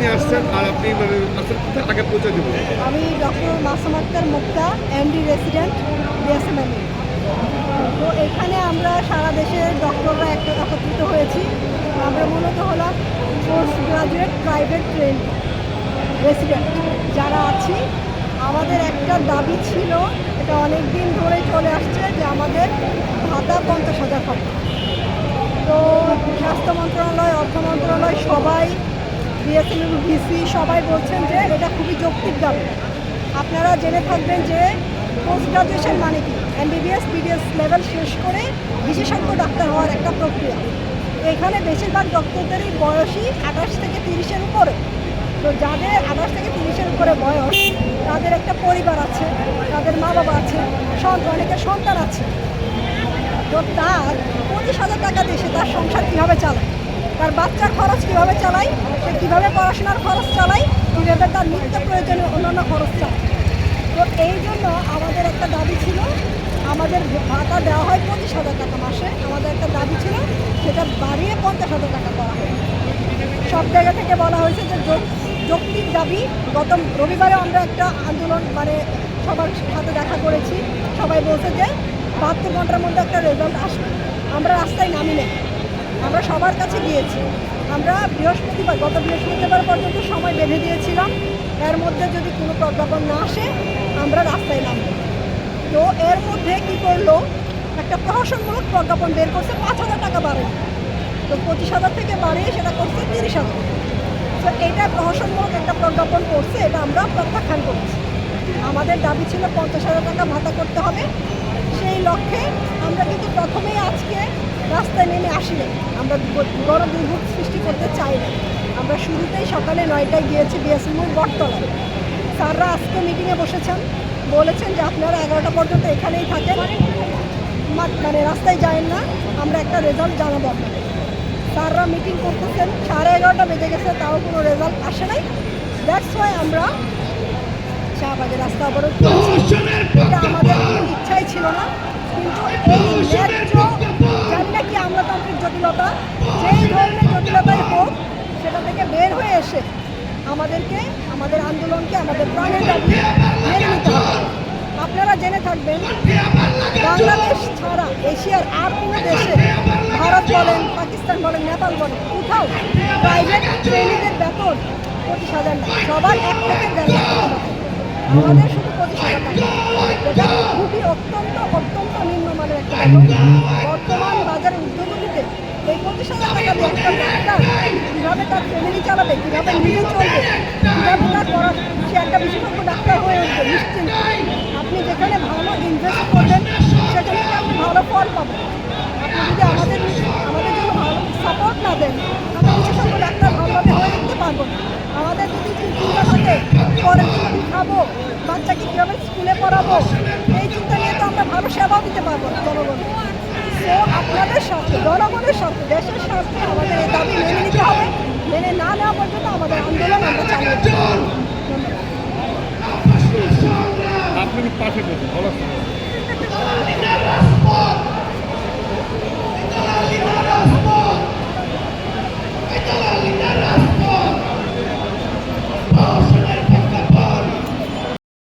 নিয়ে আসছেন আর আপনি মানে কোথায় আগে পৌঁছে দেবো আমি doctor Masum Akter Mukta MD resident BSML তো এখানে আমরা সারা দেশের ডক্টররা একত্রিত হয়েছি। আমরা মূলত হলাম post graduate private train resident যারা আছি। আমাদের একটা দাবি ছিল, এটা অনেক দিন ধরে চলে আসছে যে আমাদের ভাতা পঞ্চাশ হাজার টাকা তো স্বাস্থ্য মন্ত্রণালয়, অর্থ মন্ত্রণালয় সবাই বিএসএল ভিসি সবাই বলছেন যে এটা খুবই যৌক্তিক দাবি। আপনারা জেনে থাকবেন যে পোস্ট গ্রাজুয়েশন মানে কি? এমবিবিএস বিডিএস লেভেল শেষ করে বিশেষজ্ঞ ডাক্তার হওয়ার একটা প্রক্রিয়া। এখানে বেশিরভাগ ডক্টরদেরই বয়সই আঠাশ থেকে তিরিশের উপরে। তো যাদের আঠাশ থেকে তিরিশের উপরে বয়স, তাদের একটা পরিবার আছে, তাদের মা বাবা আছে অনেকের সন্তান আছে। তো তার পঁচিশ হাজার টাকা দিয়ে তার সংসার কীভাবে চালায়? তার বাচ্চার খরচ কীভাবে চালাই, সে কীভাবে পড়াশোনার খরচ চালায় কীভাবে তার নিত্য প্রয়োজনীয় অন্যান্য খরচ চালায় তো এই জন্য আমাদের একটা দাবি ছিল, আমাদের ভাতা দেওয়া হয় পঁচিশ হাজার টাকা মাসে। আমাদের একটা দাবি ছিল, সেটা বাড়িয়ে পঞ্চাশ হাজার টাকা করা হয়। সব জায়গা থেকে বলা হয়েছে যৌ- যৌক্তিক দাবি। গত রবিবারে আমরা একটা আন্দোলন মানে সবার সাথে দেখা করেছি। সবাই বলছে যে বাহাত্তর ঘণ্টার মধ্যে একটা রেজাল্ট আসবে। আমরা রাস্তায় নামি নেই আমরা সবার কাছে গিয়েছি। আমরা বৃহস্পতিবার, গত বৃহস্পতিবার পর্যন্ত সময় বেঁধে দিয়েছিলাম। এর মধ্যে যদি কোনো প্রজ্ঞাপন না আসে, আমরা রাস্তায় নামব। তো এর মধ্যে কি করল? একটা প্রহসনমূলক প্রজ্ঞাপন বের করছে, পাঁচ হাজার টাকা বাড়ে। তো পঁচিশ হাজার থেকে বাড়িয়ে সেটা করছে তিরিশ হাজার। তো এটা প্রহসনমূলক একটা প্রজ্ঞাপন করছে, এটা আমরা প্রত্যাখ্যান করছি। আমাদের দাবি ছিল পঞ্চাশ হাজার টাকা ভাতা করতে হবে। সেই লক্ষ্যে আমরা কিন্তু প্রথমেই আজকে রাস্তায় নেমে আসিনি। আমরা বড় দুর্ভোগ সৃষ্টি করতে চাই না। আমরা শুরুতেই সকালে নয়টায় গিয়েছি বিএসএমুর বটতলায়। স্যাররা আজকে মিটিংয়ে বসেছেন। বলেছেন যে আপনারা এগারোটা পর্যন্ত এখানেই থাকেন। মানে রাস্তায় যায় না। আমরা একটা রেজাল্ট জানাব আপনাদের। স্যাররা মিটিং করতেছেন। সাড়ে এগারোটা বেজে গেছে, তাও কোনো রেজাল্ট আসে নাই। দ্যাটস ওয়াই আমরা শাহবাগের রাস্তা অবরোধ করেছি। এটা আমাদের ইচ্ছাই ছিল না। কিন্তু এই আমাদেরকে, আমাদের আন্দোলনকে, আমাদের প্রাণের দাবি মেনে নিতে হবে। আপনারা জেনে থাকবেন, বাংলাদেশ ছাড়া এশিয়ার আর কোনো দেশে ভারত বলেন, পাকিস্তান বলেন, নেপাল বলেন, কোথাও প্রাইভেট ট্রেনিংয়ের বেতন পঁচিশ হাজার না। সবার এক থেকে আমাদের শুধু পঁচিশ হাজার টাকা। এটা খুবই অত্যন্ত অত্যন্ত নিম্নমানের একটা বর্তমান বাজারে উদ্যোগতিতে এই পঁচিশ হাজার টাকা কীভাবে তার ফ্যামিলি চালাবে, কীভাবে নিজে চলবে, কীভাবে তার পড়া একটা বিশেষজ্ঞ ডাক্তার হয়ে উঠবে, নিশ্চিন্ত। আপনি যেখানে ভালো ইনভেস্ট করবেন, সেখানে ভালো ফল পাবেন। আপনি যদি আমাদের আমাদের জন্য ভালো সাপোর্ট না দেন, আমরা বিশেষজ্ঞ ডাক্তার ভালোভাবে হয়ে পারব আমাদের যদি চিন্তা পরের দিন খাব, বাচ্চাকে কীভাবে স্কুলে পড়াবো, এই চিন্তা নিয়ে তো আমরা ভালো সেবাও দিতে পারব জনগণকে। তো আপনাদের স্বার্থে জনগণের স্বার্থে দেশের স্বার্থে আমাদের এই দাবি মেনে নিতে হবে। মেনে না নেওয়া পর্যন্ত আমাদের আন্দোলন আমরা চালিয়ে যাব। ধন্যবাদ।